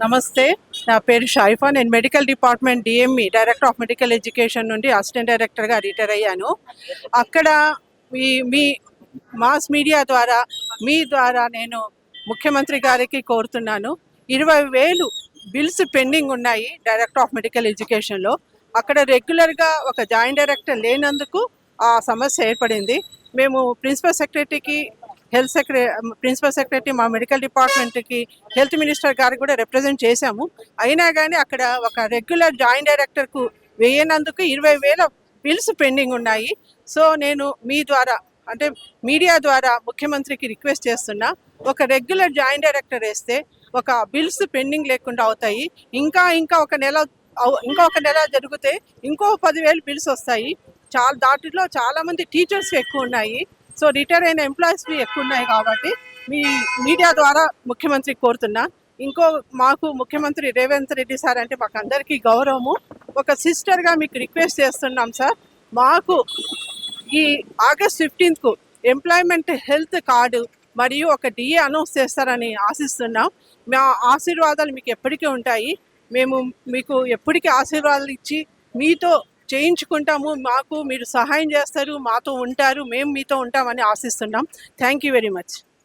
నమస్తే. నా పేరు షైఫా. నేను medical department DME director of medical education నుండి అసిస్టెంట్ డైరెక్టర్గా రిటైర్ అయ్యాను. అక్కడ మీ మీ మాస్ మీడియా ద్వారా మీ ద్వారా నేను ముఖ్యమంత్రి గారికి కోరుతున్నాను. ఇరవై వేలు బిల్స్ పెండింగ్ ఉన్నాయి డైరెక్టర్ ఆఫ్ మెడికల్ ఎడ్యుకేషన్లో అక్కడ రెగ్యులర్గా ఒక జాయింట్ డైరెక్టర్ లేనందుకు ఆ సమస్య ఏర్పడింది. మేము ప్రిన్సిపల్ సెక్రటరీకి హెల్త్ సెక్రటరీ ప్రిన్సిపల్ సెక్రటరీ మా మెడికల్ డిపార్ట్మెంట్కి హెల్త్ మినిస్టర్ గారికి కూడా రిప్రజెంట్ చేశాము. అయినా కానీ అక్కడ ఒక రెగ్యులర్ జాయింట్ డైరెక్టర్కు వేయనందుకు ఇరవై వేల బిల్స్ పెండింగ్ ఉన్నాయి. సో నేను మీ ద్వారా అంటే మీడియా ద్వారా ముఖ్యమంత్రికి రిక్వెస్ట్ చేస్తున్నా ఒక రెగ్యులర్ జాయింట్ డైరెక్టర్ వేస్తే ఒక బిల్స్ పెండింగ్ లేకుండా అవుతాయి. ఇంకా ఇంకా ఒక నెల ఇంకా ఒక నెల జరిగితే ఇంకో పదివేలు బిల్స్ వస్తాయి. చాలా దాంట్లో చాలామంది టీచర్స్ ఎక్కువ ఉన్నాయి. సో రిటైర్ అయిన ఎంప్లాయీస్ ఎక్కువ ఉన్నాయి కాబట్టి మీ మీడియా ద్వారా ముఖ్యమంత్రి కోరుతున్నా. ఇంకో మాకు ముఖ్యమంత్రి రేవంత్ రెడ్డి సార్ అంటే మాకు అందరికీ గౌరవము. ఒక సిస్టర్గా మీకు రిక్వెస్ట్ చేస్తున్నాం సార్. మాకు ఈ ఆగస్ట్ ఫిఫ్టీన్త్కు ఎంప్లాయ్మెంట్ హెల్త్ కార్డు మరియు ఒక డిఏ అనౌన్స్ చేస్తారని ఆశిస్తున్నాం. మా ఆశీర్వాదాలు మీకు ఎప్పటికీ ఉంటాయి. మేము మీకు ఎప్పటికీ ఆశీర్వాదాలు ఇచ్చి మీతో చేయించుకుంటాము మాకు మీరు సహాయం చేస్తారు మాతో ఉంటారు మేము మీతో ఉంటామని ఆశిస్తున్నాం. Thank you very much